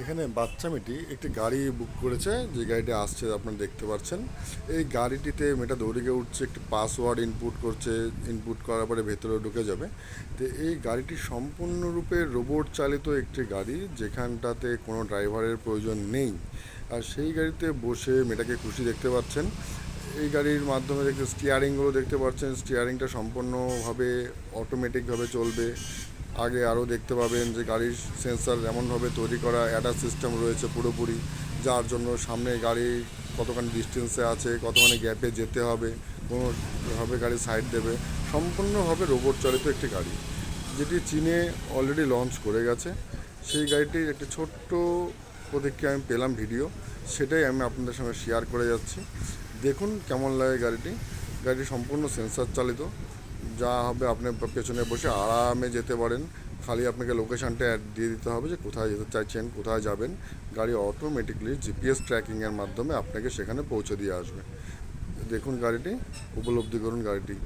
এখানে বাচ্চা মেয়েটি একটি গাড়ি বুক করেছে, যে গাড়িটি আসছে আপনারা দেখতে পাচ্ছেন। এই গাড়িটিতে মেয়েটা দৌড়ে উঠছে, একটি পাসওয়ার্ড ইনপুট করছে ইনপুট করার পরে ভেতরে ঢুকে যাবে। তো এই গাড়িটি সম্পূর্ণরূপে রোবট চালিত একটি গাড়ি, যেখানটাতে কোনো ড্রাইভারের প্রয়োজন নেই। আর সেই গাড়িতে বসে মেয়েটাকে খুশি দেখতে পাচ্ছেন। এই গাড়ির মাধ্যমে দেখতে স্টিয়ারিংগুলো দেখতে পাচ্ছেন। স্টিয়ারিংটা সম্পূর্ণভাবে অটোমেটিকভাবে চলবে। আগে আরও দেখতে পাবেন যে গাড়ির সেন্সার এমনভাবে তৈরি করা অ্যাডার সিস্টেম রয়েছে পুরোপুরি, যার জন্য সামনে গাড়ি কতখানি ডিস্টেন্সে আছে, কতখানি গ্যাপে যেতে হবে, কোনোভাবে গাড়ি সাইড দেবে। সম্পূর্ণভাবে রোবট চালিত একটি গাড়ি, যেটি চীনে অলরেডি লঞ্চ করে গেছে। সেই গাড়িটির একটি ছোট্ট প্রতিক্রিয়া আমি পেলাম ভিডিও সেটাই আমি আপনাদের সঙ্গে শেয়ার করে যাচ্ছি। দেখুন কেমন লাগে গাড়িটি। গাড়িটি সম্পূর্ণ সেন্সার চালিত যা হবে আপনি পেছনে বসে আরামে যেতে পারেন। খালি আপনাকে লোকেশানটা অ্যাড দিয়ে দিতে হবে যে কোথায় যেতে চাইছেন, কোথায় যাবেন। গাড়ি অটোমেটিকলি জিপিএস ট্র্যাকিংয়ের মাধ্যমে আপনাকে সেখানে পৌঁছে দিয়ে আসবে। দেখুন গাড়িটি, উপলব্ধি করুন গাড়িটি।